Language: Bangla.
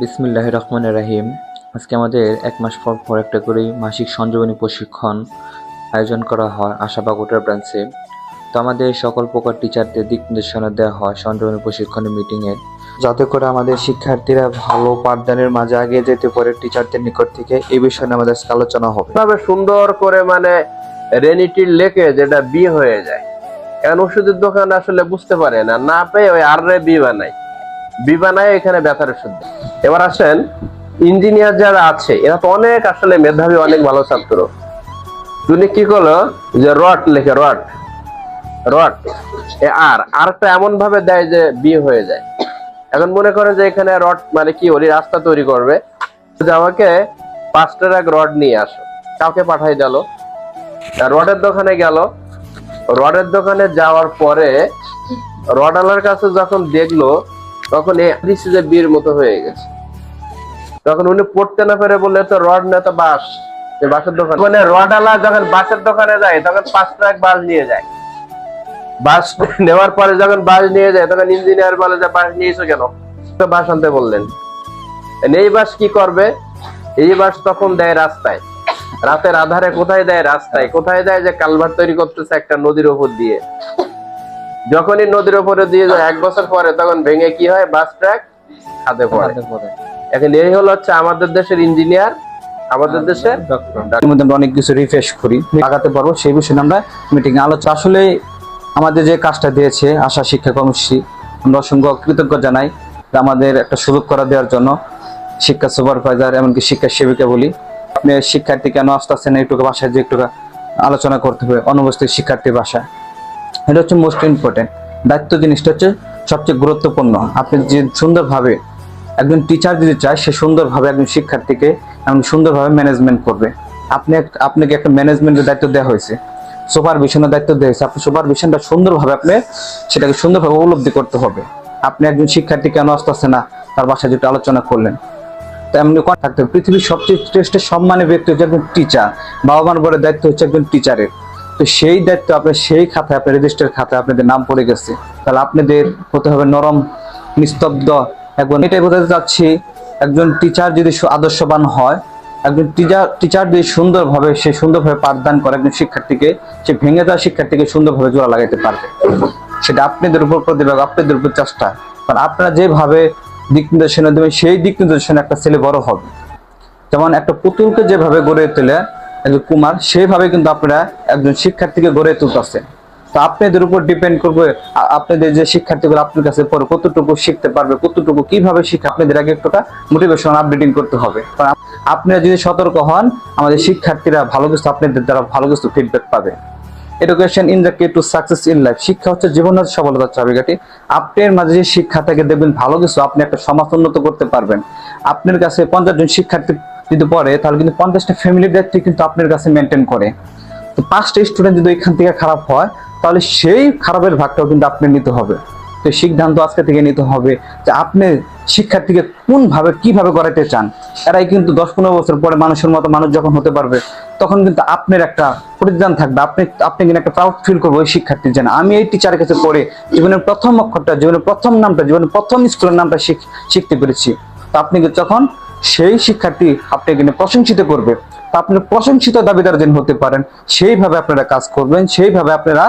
বিসমিল্লাহ রহমান রাহিম। আজকে আমাদের এক মাস পর পর একটা করে মাসিক সঞ্জীবনী প্রশিক্ষণ আয়োজন করা হয় আশাবাগ ওটার ব্রাঞ্চে তো আমাদের সকল প্রকার টিচারদের দিক নির্দেশনা দেওয়া হয় সঞ্জীবনী প্রশিক্ষণের মিটিংয়ে যাতে করে আমাদের শিক্ষার্থীরা ভালো পাঠদানের মাঝে আগে যেতে পারে টিচারদের নিকট থেকে, এই বিষয়ে আমাদের আজকে আলোচনা হবে। তবে সুন্দর করে মানে রেনিটির লেকে যেটা বি হয়ে যায়। কারণ ওষুধের দোকান আসলে বুঝতে পারে না না পেয়ে ওই আর বি বানাই বি বানায় এখানে ব্যথার ওষুধ দেয়। এবার আসেন ইঞ্জিনিয়ার যারা আছে, এরা তো অনেক আসলে মেধাবী, অনেক ভালো ছাত্র। তুমি কি করল? যে রড লেখে রড রড এ আর আরটা এমন ভাবে দেয় যে বি হয়ে যায়। এখন মনে করে যে এখানে রড মানে কি ওই রাস্তা তৈরি করবে। যে আমাকে পাঁচটার এক রড নিয়ে আসো। কাউকে পাঠাই দিল। রডের দোকানে গেল। রডের দোকানে যাওয়ার পরে রডালার কাছে যখন দেখল তখন যে বীর মতো হয়ে গেছে। তখন উনি পড়তে না পেরে বললে তো রড না তো বাঁশ বাঁশের দোকান। মানে রডালা যখন বাঁশের দোকানে যায়, তখন পাঁচ ট্রাক বাঁশ নিয়ে যায়। বাঁশ নেওয়ার পরে যখন বাঁশ নিয়ে যায়, তখন ইঞ্জিনিয়ার বলে যে, বাঁশ নিয়েছো কেন? তো বাঁশ আনতে বললেন। এই বাঁশ কি করবে? এই বাঁশ তখন দেয় রাস্তায়। রাতের আধারে কোথায় দেয়? রাস্তায়। কোথায় দেয়? যে কালভার তৈরি করতেছে একটা নদীর উপর দিয়ে। যখনই নদীর উপরে দিয়ে যায় এক বছর পরে তখন ভেঙে কি হয়? বাস ট্র্যাক খাদে পড়ে। এখন এই হলো হচ্ছে আমাদের দেশের ইঞ্জিনিয়ার আমাদের দেশে এর মধ্যে আমরা অনেক কিছু রিফ্রেশ করি লাগাতে পারব সেই বিষয়ে আমরা মিটিং আলোচনা আসলে আমাদের যে কাজটা দিয়েছে আশা শিক্ষা কর্মসূচি আমরা অসংখ্য কৃতজ্ঞ জানাই আমাদের একটা সুযোগ করা দেওয়ার জন্য শিক্ষা সুপারভাইজার এমনকি শিক্ষা সেবিকা বলি। আপনি শিক্ষার্থী কেন আসতেছেন একটু ভাষায় যে একটু আলোচনা করতে হবে অনুপস্থিত শিক্ষার্থীর বাসায়। এটা হচ্ছে মোস্ট ইম্পর্টেন্ট দায়িত্ব জিনিসটা হচ্ছে সবচেয়ে গুরুত্বপূর্ণ। আপনি যে সুন্দরভাবে একজন টিচার যদি চায়, সে সুন্দরভাবে একজন শিক্ষার্থীকে এবং সুন্দরভাবে ম্যানেজমেন্ট করবে। আপনি আপনাকে একটা ম্যানেজমেন্টের দায়িত্ব দেওয়া হয়েছে। সুপারভিশনের দায়িত্ব দেওয়া হয়েছে। আপনি সুপারভিশনটা সুন্দরভাবে আপনি সেটাকে সুন্দরভাবে উপলব্ধি করতে হবে। আপনি একজন শিক্ষার্থী কেন আসতেছে না? তার বাসায় যেটা আলোচনা করলেন। তো এমনি কথা থাকতে পৃথিবীর সবচেয়ে শ্রেষ্ঠ সম্মানের ব্যক্তি হচ্ছে একজন টিচার বাবা মার বড় দায়িত্ব হচ্ছে একজন টিচারের তো সেই দায়িত্ব আপনার সেই খাতায়, আপনার রেজিস্টার খাতায় আপনাদের নাম পড়ে গেছে। তাহলে আপনাদের হতে হবে নরম, নিস্তব্ধ। একজন এটাই বোঝাতে চাচ্ছি, একজন টিচার যদি আদর্শবান হয়, একজন টিচার টিচার যদি সুন্দরভাবে, সে সুন্দরভাবে পাঠদান করে একজন শিক্ষার্থীকে, সে ভেঙে দেওয়া শিক্ষার্থীকে সুন্দরভাবে জোড়া লাগাইতে পারবে। সেটা আপনাদের উপর প্রতিভাগ আপনাদের উপর চেষ্টা। কারণ আপনারা যেভাবে দিক নির্দেশনা দেবেন, সেই দিক নির্দেশনা একটা ছেলে বড় হবে। যেমন একটা পুতুলকে যেভাবে গড়ে তোলে একজন কুমার, সেইভাবে কিন্তু আপনারা একজন শিক্ষার্থীকে গড়ে তুলতেছেন তো আপনাদের উপর ডিপেন্ড করবে আপনাদের যে শিক্ষার্থীগুলো আপনার কাছে পরে কতটুকু শিখতে পারবে, কতটুকু কীভাবে শিখে আপনাদের আগে একটু মোটিভেশন আপডেটিং করতে হবে। আপনারা যদি সতর্ক হন, আমাদের শিক্ষার্থীরা ভালো কিছু আপনাদের দ্বারা ভালো কিছু ফিডব্যাক পাবে। Education in the key to success in life শিক্ষা হচ্ছে জীবনের সফলতার চাবিকাঠি। আপনার মাঝে যে শিক্ষা থেকে দেখবেন ভালো কিছু আপনি একটা সমাজ উন্নত করতে পারবেন। আপনার কাছে পঞ্চাশ জন শিক্ষার্থী যদি পড়ে, তাহলে কিন্তু পঞ্চাশটা ফ্যামিলির দায়িত্ব কিন্তু আপনার কাছে মেনটেন করে। তো পাঁচটা স্টুডেন্ট যদি এখান থেকে খারাপ হয়, তাহলে সেই খারাপের ভাগটাও কিন্তু আপনি নিতে হবে। তো সিদ্ধান্ত আজকে থেকে নিতে হবে যে আপনি শিক্ষার্থীকে কোন ভাবে কীভাবে করাতে চান। এরাই কিন্তু দশ পনেরো বছর পরে মানুষের মতো মানুষ যখন হতে পারবে, তখন কিন্তু আপনার একটা প্রতিদান থাকবে। আপনি আপনি কিন্তু একটা প্রাউড ফিল করব ওই শিক্ষার্থীর জন্য। আমি এই টিচারের কাছে পড়ে জীবনের প্রথম অক্ষরটা, জীবনের প্রথম নামটা, জীবনের প্রথম স্কুলের নামটা শিখতে পেরেছি। তো আপনি তখন সেই শিক্ষার্থী আপনাকে প্রশংসিত করবে। তা আপনি প্রশংসিত দাবিদার যেন হতে পারেন, সেইভাবে আপনারা কাজ করবেন, সেইভাবে আপনারা